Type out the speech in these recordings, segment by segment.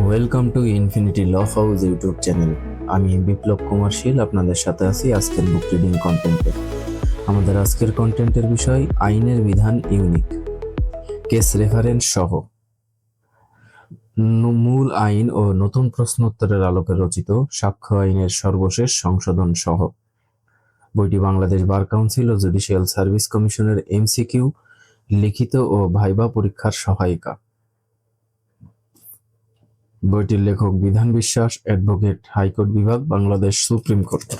Welcome to infinity law house YouTube channel আমি বিপ্লব কুমার শীল, আপনাদের সাথে আছি আজকের বুক রিডিং কন্টেন্টে আমাদের আজকের কন্টেন্টের বিষয়, আইনের বিধান ইউনিক কেস রেফারেন্স সহ। মূল আইন ও নতুন প্রশ্নোত্তরের আলোকে রচিত সাক্ষ্য আইনের সর্বশেষ সংশোধন সহ। বইটি বাংলাদেশ বার কাউন্সিল ও জুডিশিয়াল সার্ভিস কমিশনের এমসিকিউ, লিখিত ও ভাইবা পরীক্ষার সহায়িকা। বইটির লেখক বিধান বিশ্বাস, অ্যাডভোকেট হাইকোর্ট বিভাগ, Bangladesh supreme court.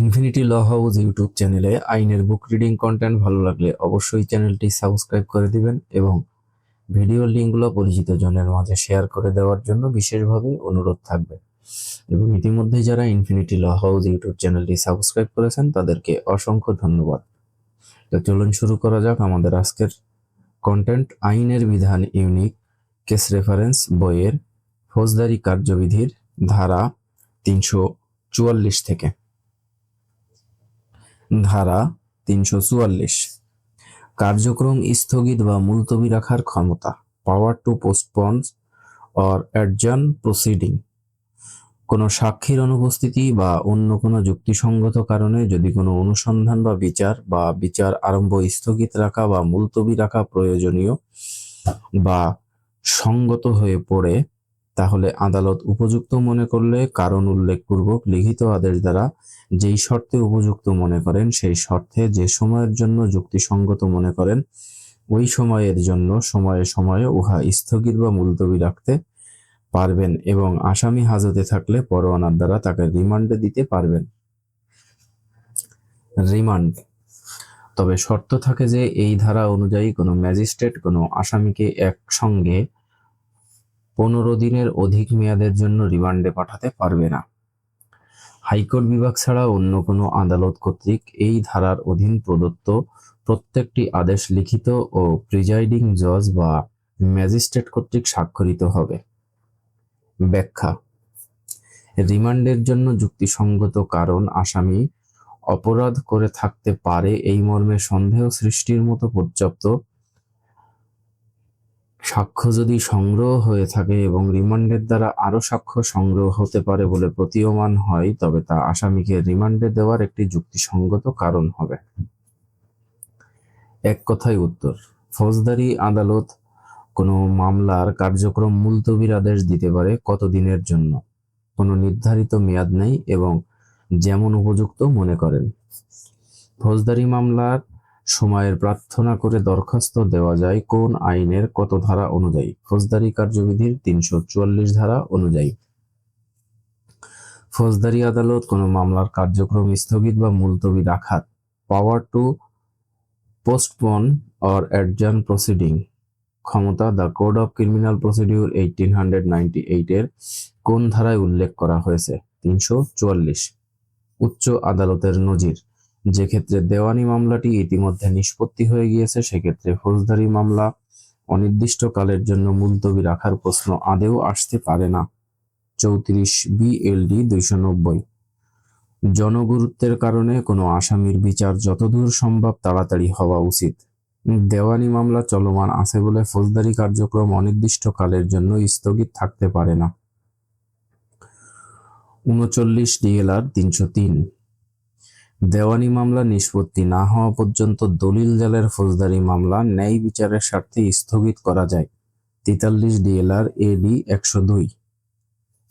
Infinity law house YouTube চ্যানেলে আইনের বুক রিডিং কন্টেন্ট ভালো লাগলে অবশ্যই চ্যানেলটি সাবস্ক্রাইব করে দিবেন এবং ভিডিও লিঙ্কগুলো পরিচিত জনের মাঝে শেয়ার করে দেওয়ার জন্য বিশেষভাবে অনুরোধ থাকবে। এবং ইতিমধ্যে যারা ইনফিনিটি ল হাউস ইউটিউব চ্যানেলটি সাবস্ক্রাইব করেছেন, তাদেরকে অসংখ্য ধন্যবাদ। তো চলুন শুরু করা যাক আমাদের আজকের কন্টেন্ট আইনের বিধান ইউনিক কেস রেফারেন্স বইয়ের ফৌজদারি কার্যবিধির ধারা তিনশো চুয়াল্লিশ থেকে। ধারা তিনশো চুয়াল্লিশ। কার্যক্রম স্থগিত বা মুলতবি রাখার ক্ষমতা power to postpone or adjourn proceeding কোনো সাক্ষীর অনুপস্থিতি বা অন্য কোনো যুক্তিসঙ্গত কারণে যদি কোনো অনুসন্ধান বা বিচার বা বিচার আরম্ভ স্থগিত রাখা বা মুলতবি রাখা প্রয়োজনীয় বা সঙ্গত হয়ে পড়ে, তাহলে আদালত উপযুক্ত মনে করলে কারণ উল্লেখপূর্বক লিখিত আদেশ দ্বারা যেই শর্তে উপযুক্ত মনে করেন, সেই শর্তে যে সময়ের জন্য যুক্তিসঙ্গত মনে করেন, ওই সময়ের জন্য সময়ে সময়ে উহা স্থগিত বা মুলতবি রাখতে পারবেন এবং আসামি হাজতে থাকলে পরোয়ানার দ্বারা তাকে রিমান্ডে দিতে পারবেন। রিমান্ড। তবে শর্ত থাকে যে এই ধারা অনুযায়ী কোনো ম্যাজিস্ট্রেট কোনো আসামিকে একসঙ্গে পনেরো দিনের অধিক মেয়াদের জন্য রিমান্ডে পাঠাতে পারবে না। হাইকোর্ট বিভাগ ছাড়া অন্য কোনো আদালত কর্তৃক এই ধারার অধীন প্রদত্ত প্রত্যেকটি আদেশ লিখিত ও প্রিজাইডিং জজ বা ম্যাজিস্ট্রেট কর্তৃক স্বাক্ষরিত হবে। ব্যাখ্যা। রিমান্ডের জন্য যুক্তিসঙ্গত কারণ আসামি অপরাধ করে থাকতে পারে এই মর্মে সন্দেহ সৃষ্টির মতো পর্যাপ্ত সাক্ষ্য যদি সংগ্রহ হয়ে থাকে এবং রিমান্ডের দ্বারা আরও সাক্ষ্য সংগ্রহ হতে পারে বলে প্রতীয়মান হয়, তবে তা আসামিকে রিমান্ডে দেওয়ার একটি যুক্তিসঙ্গত কারণ হবে। এক কথায় উত্তর, ফৌজদারি, আদালত কোনো মামলার কার্যক্রম মুলতবির আদেশ দিতে পারে কতদিনের জন্য? কোনো নির্ধারিত মেয়াদ নেই এবং যেমন উপযুক্ত মনে করেন। ফৌজদারি মামলার সময়ের প্রার্থনা করে দরখাস্ত দেওয়া যায় কোন আইনের কত ধারা অনুযায়ী? ফৌজদারি কার্যবিধির তিনশো চুয়াল্লিশ ধারা অনুযায়ী। ফৌজদারি আদালত কোনো মামলার কার্যক্রম স্থগিত বা মুলতবি রাখার power to postpone or adjourn proceeding. ক্ষমতা the code of criminal procedure eighteen hundred ninety এইটের কোন ধারায় উল্লেখ করা হয়েছে? তিনশো চুয়াল্লিশ। উচ্চ আদালতের নজির। যে ক্ষেত্রে দেওয়ানি মামলাটি ইতিমধ্যে নিষ্পত্তি হয়ে গিয়েছে, সেক্ষেত্রে ফৌজদারি মামলা অনির্দিষ্টকালের জন্য মুলতবি রাখার প্রশ্ন আদেও আসতে পারে না। চৌত্রিশ বিএলডি দুইশো নব্বই। জনগুরুত্বের কারণে কোনো আসামির বিচার যতদূর সম্ভব তাড়াতাড়ি হওয়া উচিত। দেওয়ানি মামলা চলমান আছে বলে ফৌজদারি কার্যক্রম অনির্দিষ্টকালের জন্য স্থগিত থাকতে পারে না। উনচল্লিশ ডিএলআর তিনশো তিন। দেওয়ানি মামলা নিষ্পত্তি না হওয়া পর্যন্ত দলিল জালের ফৌজদারি মামলা ন্যায় বিচারের স্বার্থে স্থগিত করা যায়। তেতাল্লিশ ডিএলআর এডি একশো দুই।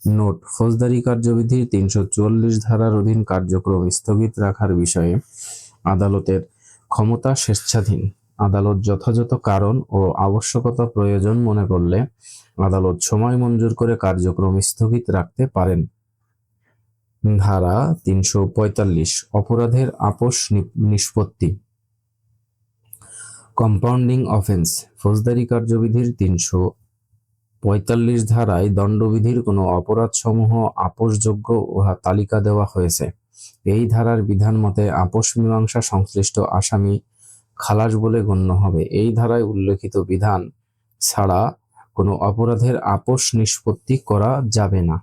নোট, ফৌজদারি কার্যবিধির তিনশো চুয়াল্লিশ ধারার অধীন কার্যক্রম স্থগিত রাখার বিষয়ে আদালতের ক্ষমতা স্বেচ্ছাধীন। আদালত যথাযথ কারণ ও আবশ্যকতা প্রয়োজন মনে করলে আদালত সময় মঞ্জুর করে কার্যক্রম স্থগিত রাখতে পারেন। ধারা তিনশো পঁয়তাল্লিশ, অপরাধের আপোষ নিষ্পত্তি। কম্পাউন্ডিং অফেন্স, ফৌজদারি কার্যবিধির তিনশো পঁয়তাল্লিশ ধারায় দণ্ডবিধির কোনো অপরাধসমূহ আপোষযোগ্য উহা তালিকা দেওয়া হয়েছে। এই ধারার বিধান মতে, আপোষ মীমাংসা সংশ্লিষ্ট আসামি খালাস বলে গণ্য হবে। এই ধারায় উল্লেখিত বিধান ছাড়া কোনো অপরাধের আপোষ নিষ্পত্তি করা যাবে না।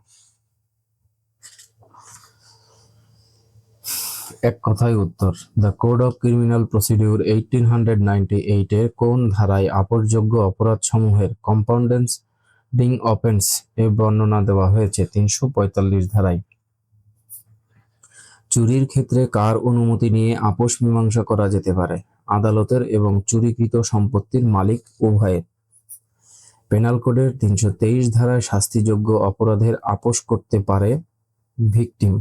এক কথায় উত্তর, the code of criminal procedure eighteen hundred ninety এইটের কোন ধারায় আপসযোগ্য অপরাধসমূহের কম্পাউন্ডেন্সিং অফেন্স এর বর্ণনা দেওয়া হয়েছে? তিনশো পঁয়তাল্লিশ ধারায়। চুরির ক্ষেত্রে কার অনুমতি নিয়ে আপোষ মীমাংসা করা যেতে পারে? আদালতের এবং চুরিকৃত সম্পত্তির মালিক উভয়ের। পেনাল কোডের তিনশো তেইশ ধারায় শাস্তিযোগ্য অপরাধের আপোষ করতে পারে victim.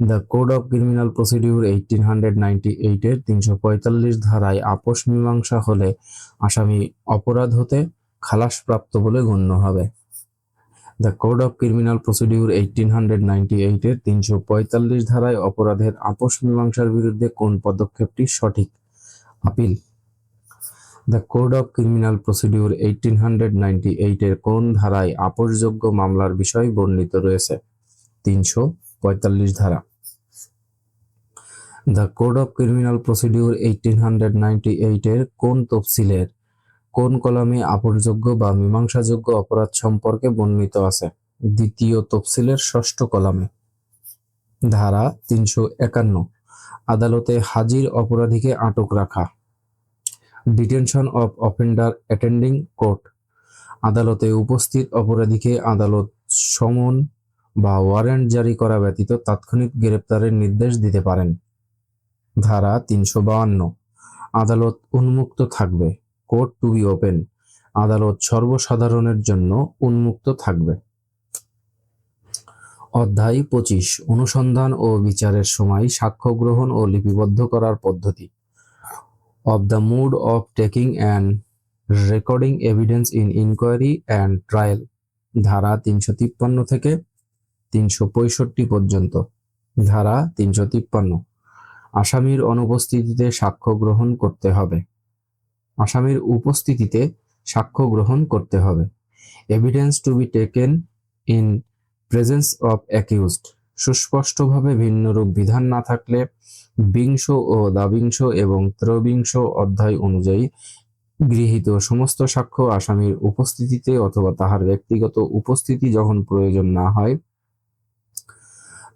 The code of criminal procedure eighteen hundred ninety এইটের তিনশো পঁয়তাল্লিশ ধারায় আপোষ মীমাংসা হলে আসামি অপরাধ হতে খালাসপ্রাপ্ত বলে গণ্য হবে। The code of criminal procedure eighteen hundred ninety এইটের তিনশো পঁয়তাল্লিশ ধারায় অপরাধের আপোষ মীমাংসার বিরুদ্ধে কোন পদক্ষেপটি সঠিক? Appeal. The code of criminal procedure eighteen hundred ninety এইটের কোন ধারায় আপোষযোগ্য মামলার বিষয় বর্ণিত রয়েছে? তিনশো পঁয়তাল্লিশ ধারা। The code of criminal procedure eighteen hundred ninety এইটের কোন তফসিলের কোন কলামে আপোষযোগ্য বা মীমাংসাযোগ্য অপরাধ সম্পর্কে বর্ণিত আছে? দ্বিতীয় তফসিলের ষষ্ঠ কলামে। ধারা তিনশো একান্ন। আদালতে হাজির অপরাধীকে আটক রাখা। Detention of offender attending court. আদালতে উপস্থিত অপরাধীকে আদালত সমন বা ওয়ারেন্ট জারি করা ব্যতীত তাৎক্ষণিক গ্রেপ্তারের নির্দেশ দিতে পারেন। ধারা তিনশো বাহান্ন আদালত উন্মুক্ত থাকবে। কোর্ট টু বি ওপেন, আদালত সর্বসাধারণের জন্য উন্মুক্ত থাকবে। অধ্যায় পঁচিশ, অনুসন্ধান ও বিচারের সময় সাক্ষ্য গ্রহণ ও লিপিবদ্ধ করার পদ্ধতি। Of the mode of taking and recording evidence in inquiry and trial ধারা তিনশো তিপ্পান্ন থেকে তিনশো পঁয়ষট্টি পর্যন্ত, ধারা তিনশো তিপ্পান্ন। আসামির অনুপস্থিতিতে সাক্ষ্য গ্রহণ করতে হবে। আসামির উপস্থিতিতে সাক্ষ্য গ্রহণ করতে হবে। Evidence to be taken in presence of accused সুস্পষ্টভাবে ভিন্নরূপ বিধান না থাকলে বিংশ ও দ্বাবিংশ এবং ত্রয়োবিংশ অধ্যায় অনুযায়ী গৃহীত সমস্ত সাক্ষ্য আসামির উপস্থিতিতে অথবা তাহার ব্যক্তিগত উপস্থিতি যখন প্রয়োজন না হয়,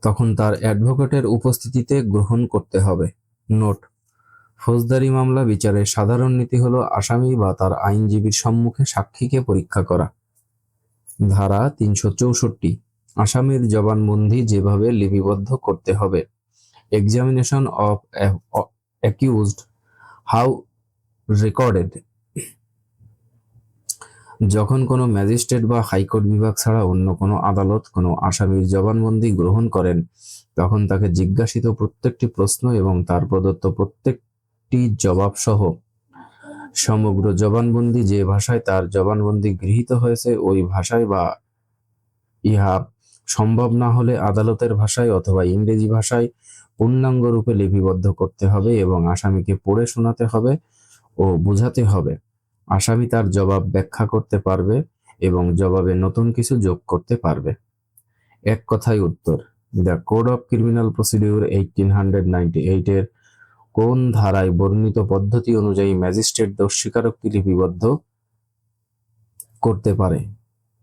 তখন তার অ্যাডভোকেটের উপস্থিতিতে গ্রহণ করতে হবে। নোট ফৌজদারি মামলা বিচারের সাধারণ নীতি হলো আসামি বা তার আইনজীবীর সম্মুখে সাক্ষীকে পরীক্ষা করা। ধারা তিনশো চৌষট্টি। আসামির জবানবন্দি যেভাবে লিপিবদ্ধ করতে হবে। Examination of accused how recorded যখন কোনো ম্যাজিস্ট্রেট বা হাইকোর্ট বিভাগ ছাড়া অন্য কোনো আদালত কোনো আসামির জবানবন্দি গ্রহণ করেন, তখন তাকে জিজ্ঞাসিত প্রত্যেকটি প্রশ্ন এবং তার প্রদত্ত প্রত্যেকটি জবাব সহ সমগ্র জবানবন্দি যে ভাষায় তার জবানবন্দি গৃহীত হয়েছে, ওই ভাষায় বা ইহা সম্ভব না হলে আদালতের ভাষায় অথবা ইংরেজি ভাষায় পূর্ণাঙ্গ রূপে লিপিবদ্ধ করতে হবে এবং আসামিকে পড়ে শোনাতে হবে ও বোঝাতে হবে। আসামি তার জবাব ব্যাখ্যা করতে পারবে এবং জবাবে নতুন কিছু যোগ করতে পারবে। এক কথায় উত্তর, the code of criminal procedure eighteen hundred ninety এইটের কোন ধারায় বর্ণিত পদ্ধতি অনুযায়ী ম্যাজিস্ট্রেট দোষ স্বীকারোক্তি লিপিবদ্ধ করতে পারে?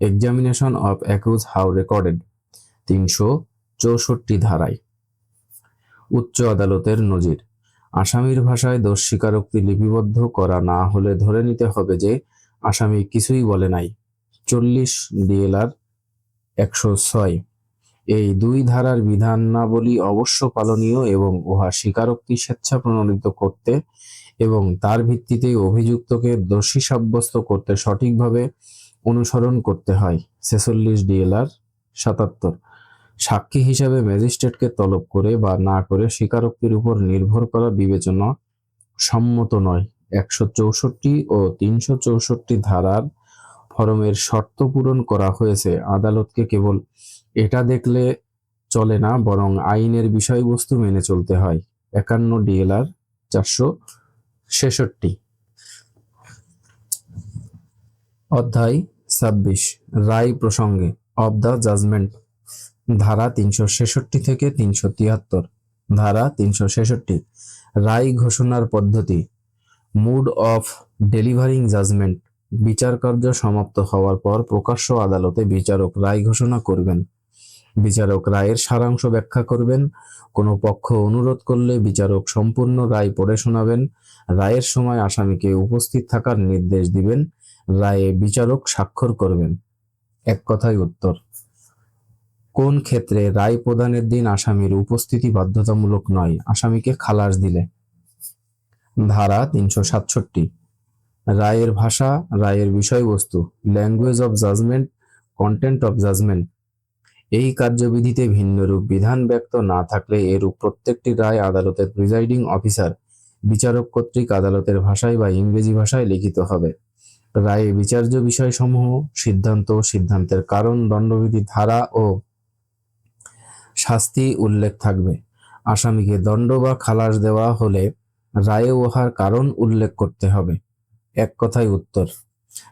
Examination of accused how recorded তিনশো চৌষট্টি ধারায়। উচ্চ আদালতের নজির। আসামির ভাষায় দোষ স্বীকারোক্তি লিপিবদ্ধ করা না হলে ধরে নিতে হবে যে আসামি কিছুই বলে নাই। চল্লিশ ডিএলআর একশো ছয়। এই দুই ধারার বিধানাবলী অবশ্য পালনীয় এবং উহা স্বীকারোক্তি স্বেচ্ছা প্রণোদিত করতে এবং তার ভিত্তিতে অভিযুক্তকে দোষী সাব্যস্ত করতে সঠিকভাবে অনুসরণ করতে হয়। ছেচল্লিশ ডিএলআর সাতাত্তর। সাক্ষী হিসাবে ম্যাজিস্ট্রেটকে তলব করে বা না করে স্বীকারোক্তির উপর নির্ভর করা বিবেচনা সম্মত নয়। একশো চৌষট্টি ও তিনশো চৌষট্টি ধারার ফরমের শর্ত পূরণ করা হয়েছে। আদালতকে কেবল এটা দেখলে চলে না, বরং আইনের বিষয়বস্তু মেনে চলতে হয়। একান্ন ডিএলআর চারশো ছেষট্টি। অধ্যায় ছাব্বিশ, রায় প্রসঙ্গে অব দ্য জাজমেন্ট ধারা তিনশো ছেষট্টি থেকে তিনশো তিয়াত্তর। ধারা তিনশো ছেষট্টি, রায় ঘোষণার পদ্ধতি মুড অফ ডেলিভারিং জাজমেন্ট বিচার কার্য সমাপ্ত হওয়ার পর প্রকাশ্য আদালতে বিচারক রায় ঘোষণা করবেন। বিচারক রায়ের সারাংশ ব্যাখ্যা করবেন। কোনো পক্ষ অনুরোধ করলে বিচারক সম্পূর্ণ রায় পড়ে শোনাবেন। রায়ের সময় আসামিকে উপস্থিত থাকার নির্দেশ দিবেন। রায়ে বিচারক স্বাক্ষর করবেন। এক কথায় উত্তর। কোন ক্ষেত্রে রায় প্রদানের দিন আসামির উপস্থিতি বাধ্যতামূলক নয়? আসামিকে খালাস দিলে। ধারা তিনশো সাতষট্টি। রায়ের ভাষা, রায়ের বিষয়বস্তু language of judgment content of judgment এই কার্যবিধিতে ভিন্নরূপ বিধান ব্যক্ত না থাকলে এরূপ প্রত্যেকটি রায় আদালতের প্রিজাইডিং অফিসার, বিচারক কর্তৃক আদালতের ভাষায় বা ইংরেজি ভাষায় লিখিত হবে। রায়ে বিচার্য বিষয়সমূহ, সিদ্ধান্ত সিদ্ধান্তের কারণ, দণ্ডবিধি, ধারা ও শাস্তি উল্লেখ থাকবে। আসামিকে দণ্ড বা খালাস দেওয়া হলে রায়ে উহার কারণ উল্লেখ করতে হবে। এক কথায় উত্তর।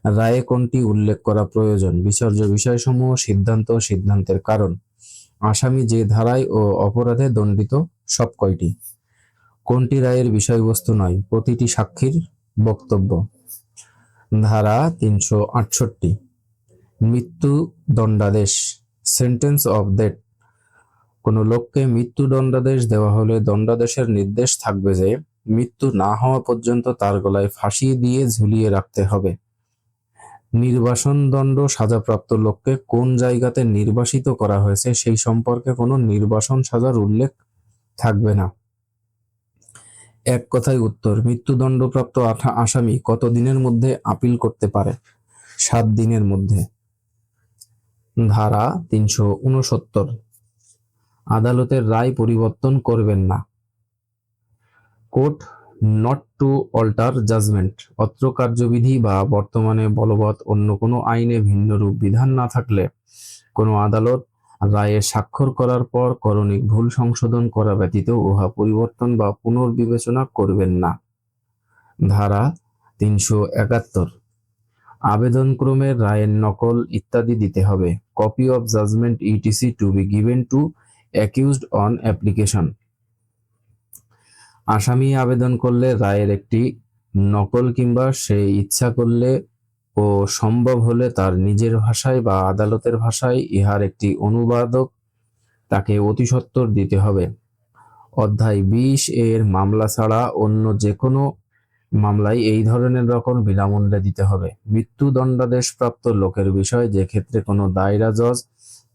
রায়ে কোনটি উল্লেখ করা প্রয়োজন? বিচার্য বিষয়সমূহ, সিদ্ধান্ত সিদ্ধান্তের কারণ। আসামি যে ধারায় ও অপরাধে দণ্ডিত সব কয়টি? কোনটি রায়ের বিষয়বস্তু নয়? প্রতিটি সাক্ষীর বক্তব্য। ধারা তিনশো আটষট্টি। মৃত্যু দণ্ডাদেশ। সেন্টেন্স অফ ডেথ কোনো লোককে মৃত্যু দণ্ডাদেশ দেওয়া হলে দণ্ডাদেশের নির্দেশ থাকবে যে, মৃত্যু না হওয়া পর্যন্ত তার গলায় ফাঁসি দিয়ে ঝুলিয়ে রাখতে হবে। নির্বাসন দণ্ড সাজাপ্রাপ্ত লোককে কোন জায়গাতে নির্বাসিত করা হয়েছে সেই সম্পর্কে কোনো নির্বাসন সাজার উল্লেখ থাকবে না। এক কথায় উত্তর, মৃত্যুদণ্ডপ্রাপ্ত আসামি কতদিনের মধ্যে আপিল করতে পারে? সাত দিনের মধ্যে। ধারা তিনশো উনসত্তর আদালতের রায় পরিবর্তন করবেন না। Court not to alter judgment অত্র কার্যবিধি বা বর্তমানে বলবৎ অন্য কোনো আইনে ভিন্নরূপ বিধান না থাকলে কোনো আদালত রায়ে স্বাক্ষর করার পর করণিক ভুল সংশোধন করা ব্যতীত উহা পরিবর্তন বা পুনর্বিবেচনা করবেন না। ধারা তিনশো একাত্তর। আবেদনক্রমে রায়ের নকল ইত্যাদি দিতে হবে। Copy of judgment etc to be given to accused on application আসামি আবেদন করলে রায়ের একটি নকল কিংবা সে ইচ্ছা করলে ও সম্ভব হলে তার নিজের ভাষায় বা আদালতের ভাষায় ইহার একটি অনুবাদক তাকে অতি সত্বর দিতে হবে। অধ্যায় বিশ এর মামলা ছাড়া অন্য যে কোনো মামলায় এই ধরনের রকম বিনামূল্যে দিতে হবে। মৃত্যুদণ্ডাদেশপ্রাপ্ত লোকের বিষয় যে ক্ষেত্রে কোনো দায়রা জজ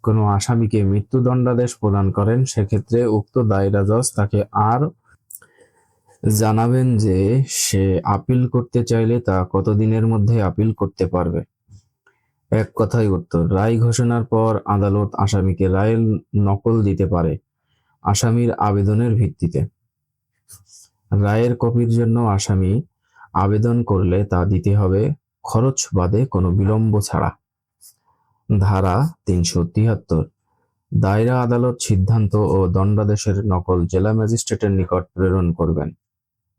কোনো আসামিকে মৃত্যুদণ্ডাদেশ প্রদান করেন, সেক্ষেত্রে উক্ত দায়রা জজ তাকে আর জানাবেন যে সে আপিল করতে চাইলে তা কতদিনের মধ্যে আপিল করতে পারবে? এক কথায় উত্তর, রায় ঘোষণার পর আদালত আসামিকে রায়ের নকল দিতে পারে আসামির আবেদনের ভিত্তিতে। রায়ের কপির জন্য আসামি আবেদন করলে তা দিতে হবে খরচ বাদে কোনো বিলম্ব ছাড়া। ধারা তিনশো তিয়াত্তর দায়রা আদালত সিদ্ধান্ত ও দণ্ডাদেশের নকল জেলা ম্যাজিস্ট্রেটের নিকট প্রেরণ করবেন।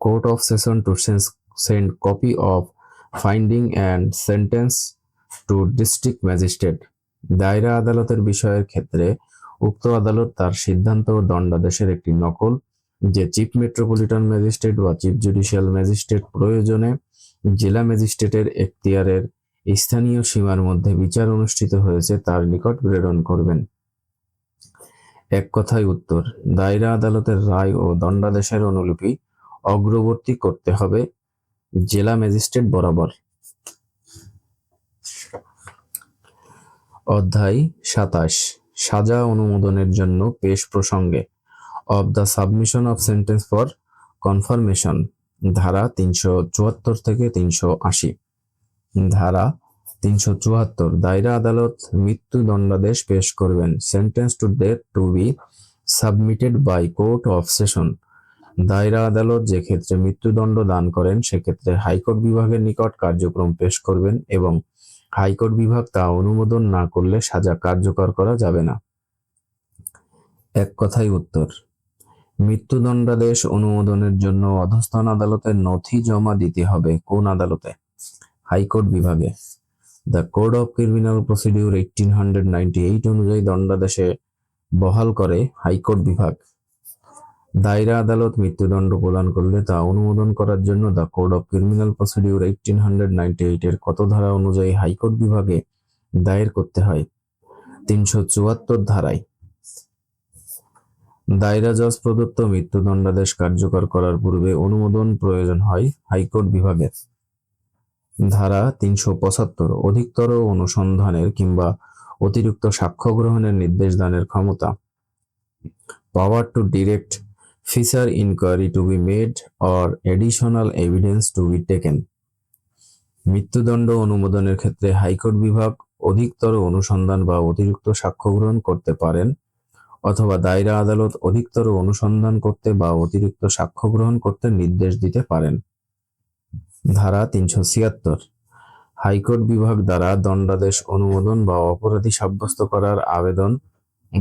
Court of session to send copy of finding and sentence to district magistrate. দায়রা আদালতের বিষয়ের ক্ষেত্রে উক্ত আদালত তার সিদ্ধান্ত ও দণ্ডাদেশের একটি নকল, যে চিফ মেট্রোপলিটন ম্যাজিস্ট্রেট বা চিফ জুডিশিয়াল ম্যাজিস্ট্রেট প্রয়োজনে জেলা ম্যাজিস্ট্রেটের এখতিয়ারের স্থানীয় সীমার মধ্যে বিচার অনুষ্ঠিত হয়েছে তার নিকট প্রেরণ করবেন। এক কথায় উত্তর, দায়রা আদালতের রায় ও দণ্ডাদেশের অনুলিপি অগ্রবর্তী করতে হবে জেলা ম্যাজিস্ট্রেট বরাবর। অধ্যায় সাতাশ, সাজা অনুমোদনের জন্য পেশ প্রসঙ্গে। Of the submission of sentence for confirmation ধারা তিনশো চুয়াত্তর থেকে তিনশো আশি। ধারা তিনশো চুয়াত্তর, দায়রা আদালত মৃত্যুদণ্ডাদেশ পেশ করবেন sentence to death to be submitted by court of session দায়রা আদালত যে ক্ষেত্রে মৃত্যুদণ্ড দান করেন, সেক্ষেত্রে হাইকোর্ট বিভাগের নিকট কার্যক্রম পেশ করবেন এবং হাইকোর্ট বিভাগ তা অনুমোদন না করলে সাজা কার্যকর করা যাবে না। এক কথাই উত্তর, মৃত্যুদণ্ডাদেশ অনুমোদনের জন্য অধস্থান আদালতের নথি জমা দিতে হবে কোন আদালতে? হাইকোর্ট বিভাগে। The code of criminal procedure eighteen hundred ninety eight অনুযায়ী দণ্ডাদেশে বহাল করে হাইকোর্ট বিভাগ। দায়রা আদালত মৃত্যুদণ্ড প্রদান করলে তা অনুমোদন করার জন্য the code of criminal procedure eighteen hundred ninety eight এর কত ধারা অনুযায়ী হাইকোর্ট বিভাগে দায়ের করতে হয়? তিনশো চুয়াত্তর ধারায়। দায়রা জজ প্রদত্ত মৃত্যুদণ্ডাদেশ কার্যকর করার পূর্বে অনুমোদন প্রয়োজন হয় হাইকোর্ট বিভাগের ধারা তিনশো পঁচাত্তর, অধিকতর অনুসন্ধানের কিংবা অতিরিক্ত সাক্ষ্য গ্রহণের নির্দেশ দানের ক্ষমতা। Power to direct further inquiry to be made or additional evidence to be taken মৃত্যুদণ্ড অনুমোদনের ক্ষেত্রে হাইকোর্ট বিভাগ অধিকতর অনুসন্ধান বা অতিরিক্ত সাক্ষ্য গ্রহণ করতে পারেন, অথবা দায়রা আদালত অধিকতর অনুসন্ধান করতে বা অতিরিক্ত সাক্ষ্য গ্রহণ করতে নির্দেশ দিতে পারেন। ধারা তিনশো ছিয়াত্তর। হাইকোর্ট বিভাগ দ্বারা দণ্ডাদেশ অনুমোদন বা অপরাধী সাব্যস্ত করার আবেদন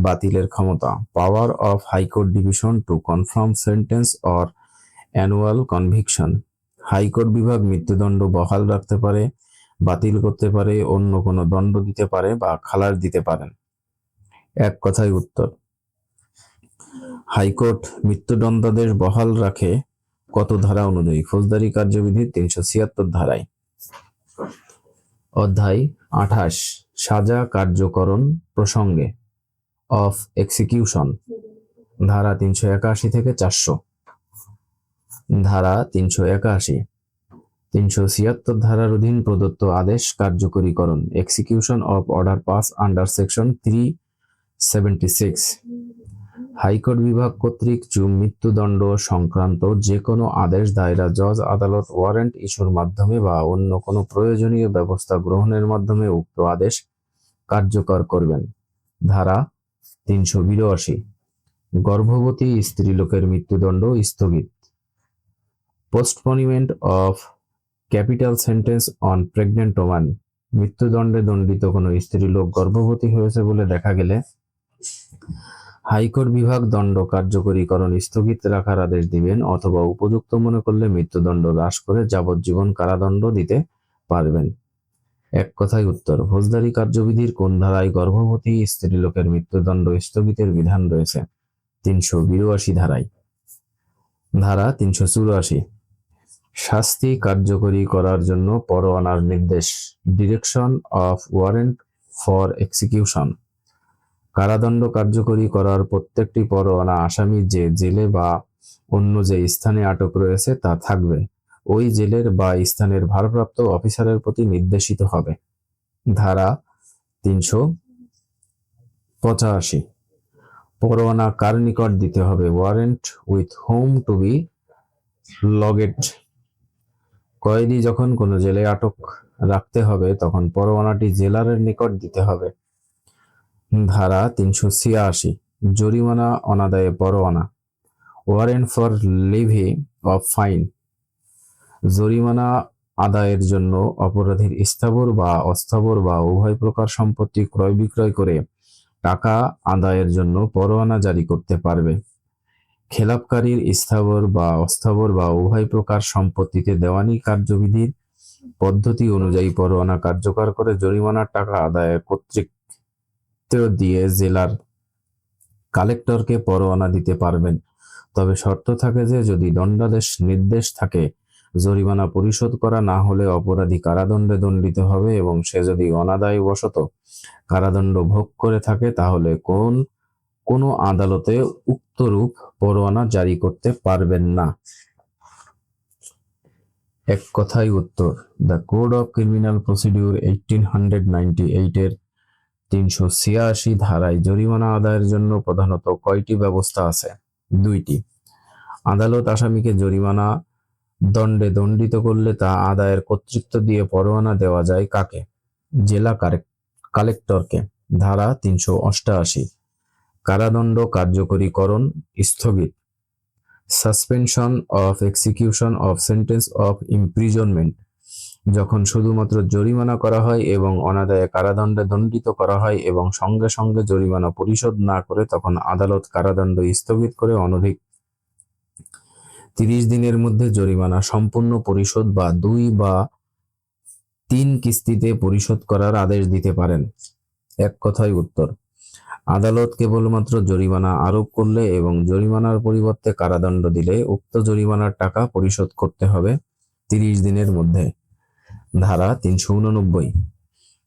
বাতিলের ক্ষমতা। Power of high court division to confirm sentence or annual conviction high court বিভাগ মৃত্যুদণ্ড বহাল রাখতে পারে, বাতিল করতে পারে, অন্য কোনো দণ্ড দিতে পারে বা খালাস দিতে পারেন। এক কথায় উত্তর। হাইকোর্ট মৃত্যুদণ্ডাদেশ বহাল রাখে কত ধারা অনুযায়ী? ফৌজদারি কার্যবিধির তিনশো ছিয়াত্তর ধারায়। অধ্যায় আঠাশ। সাজা কার্যকরণ প্রসঙ্গে। Of execution. ধারা তিনশো একাশি থেকে চারশো। ধারা তিনশো একাশি। তিনশো ছিয়াত্তর ধারার অধীন প্রদত্ত আদেশ কার্যকরীকরণ। Execution of order pass under section three seventy six. High court বিভাগ কর্তৃক মৃত্যুদণ্ড সংক্রান্ত যে কোনো আদেশ দায়রা জজ, আদালত, ওয়ারেন্ট ইস্যুর মাধ্যমে বা অন্য কোনো প্রয়োজনীয় ব্যবস্থা গ্রহণের মাধ্যমে উক্ত আদেশ কার্যকর করবেন। ধারা তিনশো বিরাশি। গর্ভবতী স্ত্রীলোকের মৃত্যুদণ্ড স্থগিত। Postponement of capital sentence on pregnant woman মৃত্যুদণ্ডে দণ্ডিত কোনো স্ত্রীলোক গর্ভবতী হয়েছে বলে দেখা গেলে হাইকোর্ট বিভাগ দণ্ড কার্যকরীকরণ স্থগিত রাখার আদেশ দিবেন অথবা উপযুক্ত মনে করলে মৃত্যুদণ্ড হ্রাস করে যাবজ্জীবন কারাদণ্ড দিতে পারবেন। এক কথায় উত্তর, ফৌজদারি কার্যবিধির কোন ধারায় গর্ভবতী স্ত্রীলোকের মৃত্যুদণ্ড স্থগিতের বিধান রয়েছে? তিনশো বিরাশি ধারায়। ধারা তিনশো চুরাশি। শাস্তি কার্যকরী করার জন্য পরোয়ানার নির্দেশ। Direction of warrant for execution. কারাদণ্ড কার্যকরী করার প্রত্যেকটি পরোয়ানা আসামি যে জেলে বা অন্য যে স্থানে আটক রয়েছে তা থাকবে। ওই জেলের বা স্থানের ভারপ্রাপ্ত অফিসারের প্রতি নির্দেশিত হবে। ধারা তিনশো পঁচাশি। পরোয়ানা কার নিকট দিতে হবে? Warrant with whom to be lodged কয়েদি যখন কোনো জেলে আটক রাখতে হবে, তখন পরোয়ানাটি জেলারের নিকট দিতে হবে। ধারা তিনশো ছিয়াশি। জরিমানা অনাদায়ে পরোয়ানা। Warrant for levy of fine জরিমানা আদায়ের জন্য অপরাধীর স্থাবর বা অস্থাবর বা উভয় প্রকার সম্পত্তি ক্রয় বিক্রয় করে টাকা আদায়ের জন্য পরোয়ানা জারি করতে পারবে। খেলাপকারীর স্থাবর বা অস্থাবর বা উভয় প্রকার সম্পত্তিতে দেওয়ানি কার্যবিধির পদ্ধতি অনুযায়ী পরোয়ানা কার্যকর করে জরিমানার টাকা আদায়ের কর্তৃত্ব দিয়ে জেলার কালেক্টরকে পরোয়ানা দিতে পারবেন। তবে শর্ত থাকে যে, যদি দণ্ডাদেশ নির্দেশ থাকে জরিমানা পরিশোধ করা না হলে অপরাধী কারাদণ্ডে দণ্ডিত হবে এবং সে যদি অনাদায় বশত কারাদণ্ড ভোগ করে থাকে, তাহলে কোন, কোনো আদালতে উক্তরূপ পরোয়ানা জারি করতে পারবেন না। এক কথায় উত্তর, the code of criminal procedure eighteen hundred ninety এইটের তিনশো ছিয়াশি ধারায় জরিমানা আদায়ের জন্য প্রধানত কয়টি ব্যবস্থা আছে? দুইটি। আদালত আসামিকে জরিমানা দণ্ডে দণ্ডিত করলে তা আদায়ের কর্তৃত্ব দিয়ে পরোয়ানা দেওয়া যায় কাকে? জেলা কালেক্টরকে। ধারা তিনশো অষ্টআশি কারাদণ্ড কার্যকরীকরণ স্থগিত। Suspension of execution of sentence of imprisonment. যখন শুধুমাত্র জরিমানা করা হয় এবং অনাদায়ে কারাদণ্ডে দণ্ডিত করা হয় এবং সঙ্গে সঙ্গে জরিমানা পরিশোধ না করে তখন আদালত কারাদণ্ড স্থগিত করে অনধিক তিরিশ দিনের মধ্যে জরিমানা, সম্পূর্ণ পরিশোধ বা দুই বা তিন কিস্তিতে পরিশোধ করার আদেশ দিতে পারেন। এক কথায় উত্তর, আদালত কেবলমাত্র জরিমানা আরোপ করলে এবং জরিমানার পরিবর্তে কারাদণ্ড দিলে উক্ত জরিমানার টাকা পরিশোধ করতে হবে তিরিশ দিনের মধ্যে। ধারা তিনশো উননব্বই,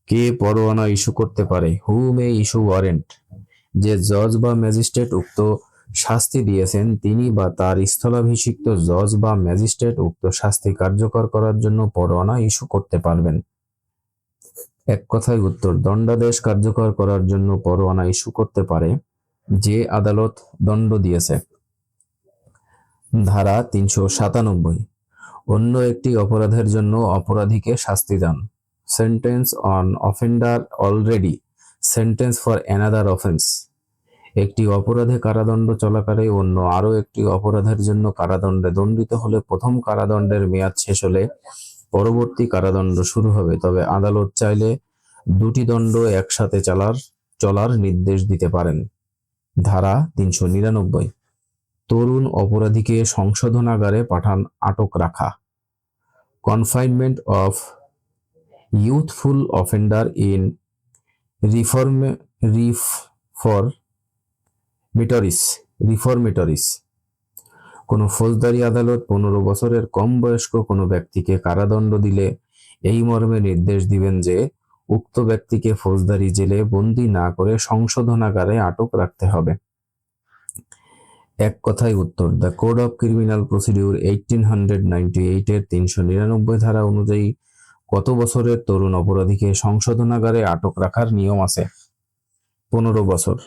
কে পরোয়ানা ইস্যু করতে পারে হু মে ইস্যু ওয়ারেন্ট যে জজ বা ম্যাজিস্ট্রেট উক্ত শাস্তি দিয়েছেন তিনি বা তার স্থলাভিষিক্ত জজ বা ম্যাজিস্ট্রেট উক্ত শাস্তি কার্যকর করার জন্য পরোয়ানা ইস্যু করতে পারবেন। এক কথায় উত্তর, দণ্ডাদেশ কার্যকর করার জন্য পরোয়ানা ইস্যু করতে পারে যে আদালত দণ্ড দিয়েছে। ধারা তিনশো সাতানব্বই। অন্য একটি অপরাধের জন্য অপরাধীকে শাস্তি দান। Sentence on offender already sentence for another offence একটি অপরাধে কারাদণ্ড চলাকালে অন্য আরও একটি অপরাধের জন্য কারাদণ্ডে দণ্ডিত হলে প্রথম কারাদণ্ডের মেয়াদ শেষ হলে পরবর্তী কারাদণ্ড শুরু হবে। তবে আদালত চাইলে দুটি দণ্ড একসাথে চালার, চলার নির্দেশ দিতে পারেন। ধারা তিনশো নিরানব্বই। তরুণ অপরাধীকে সংশোধনাগারে পাঠান আটক রাখা। Confinement of youthful offender in reform reformatories reformatories কোনো ফৌজদারি আদালত পনেরো বছরের কম বয়স্ক কোনো ব্যক্তিকে কারাদণ্ড দিলে এই মর্মে নির্দেশ দিবেন যে উক্ত ব্যক্তিকে ফৌজদারি জেলে বন্দি না করে সংশোধনাগারে আটক রাখতে হবে। এক কথায় উত্তর, the code of criminal procedure eighteen hundred ninety এইটের তিনশো নিরানব্বই ধারা অনুযায়ী কত বছরের তরুণ অপরাধীকে সংশোধনাগারে আটক রাখার নিয়ম আছে? পনেরো বছর।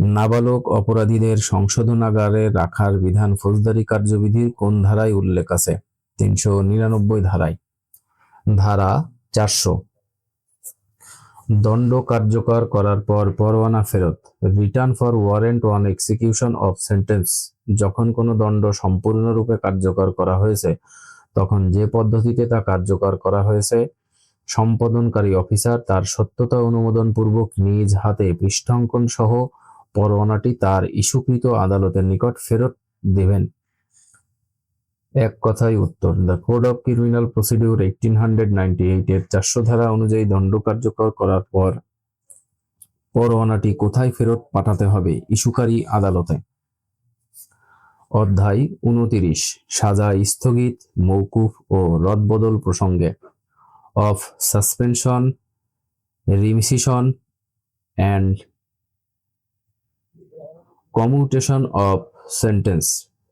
নাবালক অপরাধীদের সংশোধনাগারে রাখার বিধান ফৌজদারি কার্যবিধির কোন ধারায় উল্লেখ আছে? তিনশো নিরানব্বই ধারায়। ধারা চারশো। দণ্ড কার্যকর করার পর পরোয়ানা ফেরত। Return for warrant on execution of sentence. যখন কোনো দণ্ড সম্পূর্ণরূপে কার্যকর করা হয়েছে, তখন যে পদ্ধতিতে তা কার্যকর করা হয়েছে, সম্পাদনকারী অফিসার তার সত্যতা অনুমোদন পূর্বক নিজ হাতে পৃষ্ঠাঙ্কন সহ পরোয়ানাটি তার ইস্যুকৃত আদালতের নিকট ফেরত দেবেন। এক কথায় উত্তর, the code of criminal procedure eighteen hundred ninety eight এর চারশো ধারা অনুযায়ী দণ্ড কার্যকর করার পর পরোয়ানাটি কোথায় ফেরত পাঠাতে হবে ইস্যুকারী আদালতে? অধ্যায় উনতিরিশ, সাজা স্থগিত মৌকুফ ও রদবদল প্রসঙ্গে, of suspension, remission, and commutation of sentence,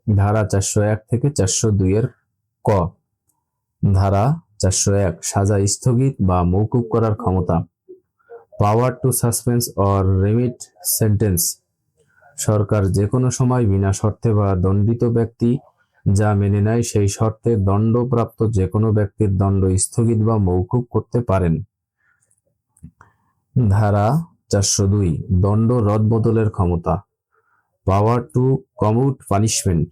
ধারা চারশো এক থেকে চারশো দুইয়ের ক। ধারা চারশো এক, সাজা স্থগিত বা মৌকুব করার ক্ষমতা। Power to suspense or remit sentence, সরকার যে কোনো সময় বিনা শর্তে বা দণ্ডিত ব্যক্তি যা মেনে নেয় সেই শর্তে দণ্ডপ্রাপ্ত যে কোনো ব্যক্তির দণ্ড স্থগিত বা মৌকুব করতে পারেন। ধারা চারশো দুই, দণ্ড রদবদলের ক্ষমতা। Power to commute punishment.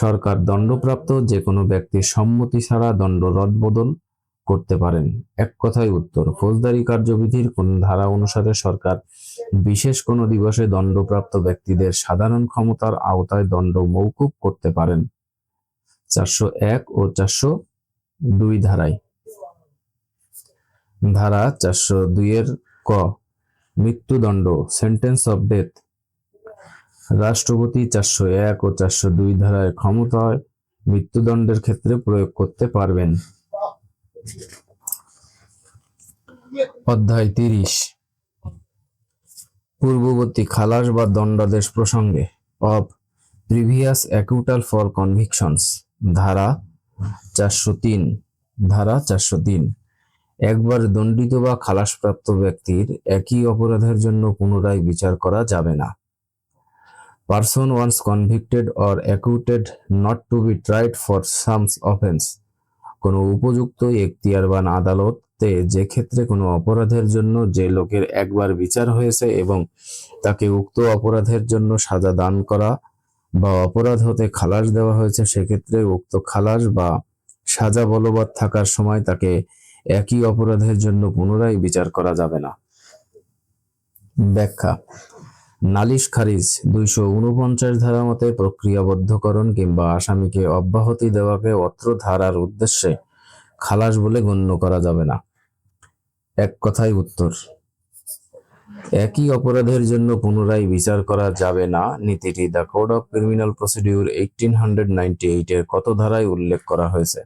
সরকার দণ্ডপ্রাপ্ত যে কোনো ব্যক্তির সম্মতি ছাড়া দণ্ড রদবদল করতে পারেন। এক কথায় উত্তর, ফৌজদারি কার্যবিধির কোন ধারা অনুসারে সরকার বিশেষ কোনো দিবসে দণ্ডপ্রাপ্ত ব্যক্তিদের সাধারণ ক্ষমতার আওতায় দণ্ড মৌকুব করতে পারেন? চারশো এক ও চারশো দুই ধারায়। ধারা চারশো দুইয়ের ক, মৃত্যুদণ্ড, সেন্টেন্স অফ ডেথ। রাষ্ট্রপতি চারশো এক ও চারশো দুই ধারায় ক্ষমতায় মৃত্যুদণ্ডের ক্ষেত্রে প্রয়োগ করতে পারবেন। অধ্যায় তিরিশ। পূর্ববর্তী খালাস বা দণ্ডাদেশ প্রসঙ্গে of previous acquittal for convictions, ধারা চারশো তিন, ধারা চারশো তিন। একবার দণ্ডিত বা খালাসপ্রাপ্ত ব্যক্তির একই অপরাধের জন্য পুনরায় বিচার করা যাবে না। Person once convicted or acquitted not to be tried for same offence কোনো উপযুক্ত এখতিয়ারবান আদালতে যে ক্ষেত্রে কোনো অপরাধের জন্য যে লোকের একবার বিচার হয়েছে এবং তাকে উক্ত অপরাধের জন্য সাজা দান করা বা অপরাধ হতে খালাস দেওয়া হয়েছে, সেক্ষেত্রে উক্ত খালাস বা সাজা বলবৎ থাকার সময় তাকে একই অপরাধের জন্য পুনরায় বিচার করা যাবে না। ব্যাখ্যা নালিশ খারিজ, দুইশো উনপঞ্চাশ ধারা মতে প্রক্রিয়াবদ্ধকরণ কিংবা আসামিকে অব্যাহতি দেওয়াকে অত্র ধারার উদ্দেশ্যে খালাস বলে গণ্য করা যাবে না। এক কথায় উত্তর, একই অপরাধের জন্য পুনরায় বিচার করা যাবে না। নীতিটি the code of criminal procedure eighteen hundred ninety এইটের কত ধারায় উল্লেখ করা হয়েছে?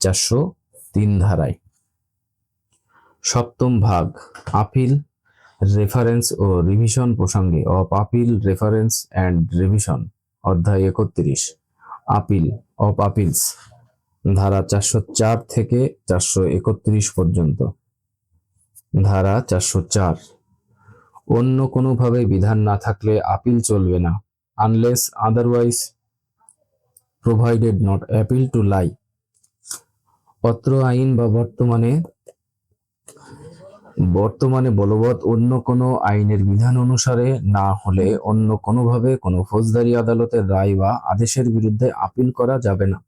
চারশো তিন ধারায়। সপ্তম ভাগ, আপিল রেফারেন্স ও রিভিশন প্রসঙ্গে of appeal reference and revision অধ্যায় একত্রিশ। আপিল অফ আপিলস ধারা চারশো চার থেকে চারশো একত্রিশ পর্যন্ত। ধারা চারশো চার, অন্য কোনোভাবে বিধান না থাকলে আপিল চলবে না unless otherwise provided not appeal to lie অত্র আইন বা বর্তমানে বর্তমানে বলবৎ অন্য কোনো আইনের বিধান অনুসারে না হলে অন্য কোনোভাবে কোনো ফৌজদারি আদালতের রায় বা আদেশের বিরুদ্ধে আপিল করা যাবে না।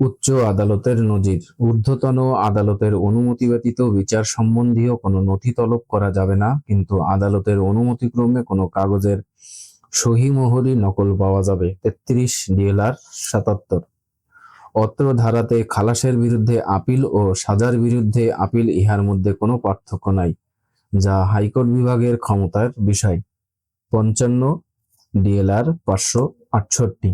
উচ্চ আদালতের নজির, ঊর্ধ্বতন আদালতের অনুমতি ব্যতীত বিচার সম্বন্ধীয় কোনো নথি তলব করা যাবে না, কিন্তু আদালতের অনুমতিক্রমে কোনো কাগজের সহি মোহরি নকল পাওয়া যাবে। তেত্রিশ ডিএলআর সাতাত্তর। অত্র ধারাতে খালাসের বিরুদ্ধে আপিল ও সাজার বিরুদ্ধে আপিল, ইহার মধ্যে কোনো পার্থক্য নাই, যা হাইকোর্ট বিভাগের ক্ষমতার বিষয়। পঞ্চান্ন, ডিএলআর পাঁচশো আটষট্টি।